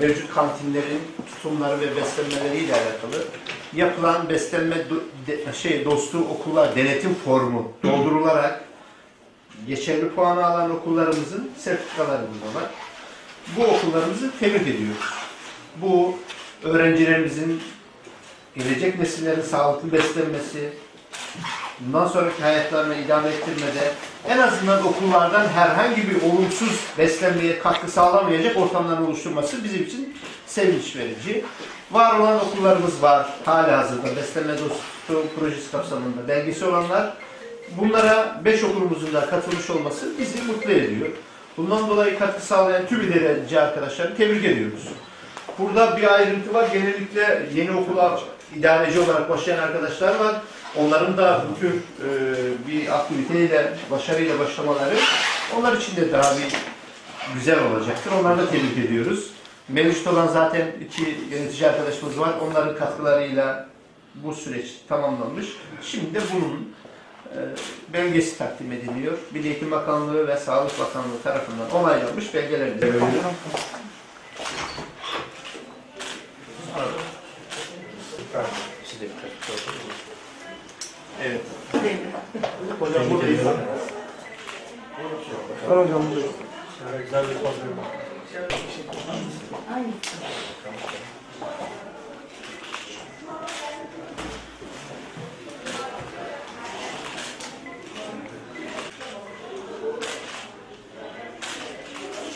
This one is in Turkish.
mevcut kantinlerin tutumları ve beslenmeleriyle alakalı yapılan beslenme do- de- şey dostu okullar denetim formu doldurularak geçerli puanı alan okullarımızın sertifikaları burada. Bu okullarımızı tebrik ediyoruz. Bu öğrencilerimizin gelecek nesillerin sağlıklı beslenmesi, bundan sonraki hayatlarını idame ettirmede en azından okullardan herhangi bir olumsuz beslenmeye katkı sağlamayacak ortamların oluşturması bizim için sevinç verici. Var olan okullarımız var. Hala hazırda beslenme dostu projesi kapsamında belgesi olanlar. Bunlara 5 okulumuzun da katılmış olması bizi mutlu ediyor. Bundan dolayı katkı sağlayan tüm idareci arkadaşları tebrik ediyoruz. Burada bir ayrıntı var. Genellikle yeni okula idareci olarak başlayan arkadaşlar var. Onların da bu tür e, bir aktiviteyle, başarıyla başlamaları onlar için de daha bir güzel olacaktır. Onları da tebrik ediyoruz. Mevcut olan zaten iki yönetici arkadaşımız var. Onların katkılarıyla bu süreç tamamlanmış. Şimdi de bunun e, belgesi takdim ediliyor. Milli Eğitim Bakanlığı ve Sağlık Bakanlığı tarafından onaylanmış belgelerimiz. Evet. Hocam buradayız. Var hocam buradayız. Güzel bir poz verin.